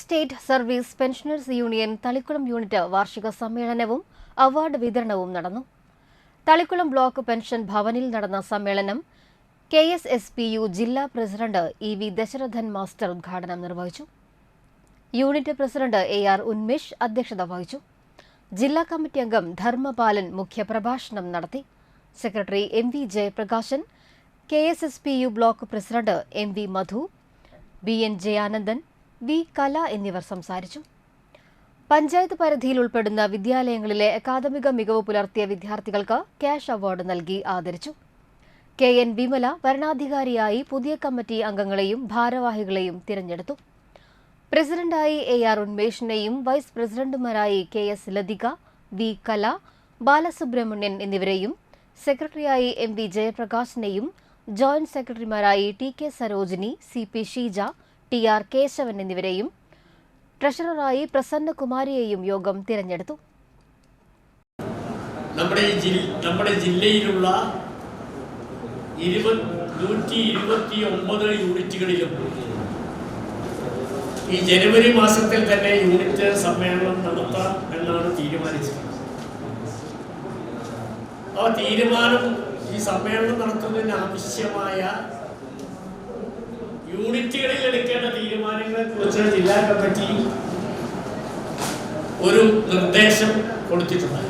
State service pensioners union Thalikkulam unit വാർഷിക സമ്മേളനവും award വിതരണവും നടന്നു. തളിക്കുളം ബ്ലോക്ക് പെൻഷൻ ഭവനിൽ നടന്ന സമ്മേളനം K S S P U ജില്ലാ president E V Dasharathan master ഉദ്ഘാടനം നിർവഹിച്ചു. Unit president A R Unmesh അധ്യക്ഷത വഹിച്ചു. ജില്ലാ കമ്മിറ്റി അംഗം ധർമ്മപാലൻ മുഖ്യപ്രഭാഷണം നടത്തി. Secretary M V Jayaprakashan K S S P U block president M V Madhu B N Jayanandan V Kala എന്നിവർ സംസാരിച്ചു. പഞ്ചായത്ത് പരിധിയിൽ ഉൾപ്പെടുന്ന വിദ്യാലയങ്ങളിലെ അക്കാദമിക മികവ് പുലർത്തിയ വിദ്യാർത്ഥികൾക്ക് ക്യാഷ് അവാർഡ് നൽകി ആദരിച്ചു. കെ എൻ വിമല വരണാധികാരിയായി പുതിയ കമ്മിറ്റി അംഗങ്ങളെയും ഭാരവാഹികളെയും തിരഞ്ഞെടുത്തു. പ്രസിഡന്റായി എ ആർ ഉന്മേഷിനെയും vice പ്രസിഡന്റുമാരായി K S Lathika V Kala Balasubramanian എന്നിവരെയും സെക്രട്ടറിയായി എം വി ജയപ്രകാശിനെയും joint സെക്രട്ടറിമാരായി T K Sarojini C P Sheeja T R Kesavan എന്നിവരെയും ട്രഷററായി പ്രസന്നകുമാരിയെയും യോഗം തിരഞ്ഞെടുത്തു. നമ്മുടെ നമ്മുടെ ജില്ലയിലുള്ള നൂറ്റി ഇരുപത്തി ഒമ്പത് യൂണിറ്റുകളിലും ഈ ജനുവരി മാസത്തിൽ തന്നെ യൂണിറ്റ് സമ്മേളനം നടത്താം എന്നാണ് തീരുമാനിച്ചത് ആ തീരുമാനം ഈ സമ്മേളനം നടത്തുന്നതിന് ആവശ്യമായ യൂണിറ്റുകളിൽ എടുക്കേണ്ട തീരുമാനങ്ങളെ കുറിച്ച് ജില്ലാ കമ്മിറ്റി ഒരു നിർദ്ദേശം കൊടുത്തിട്ടുണ്ട്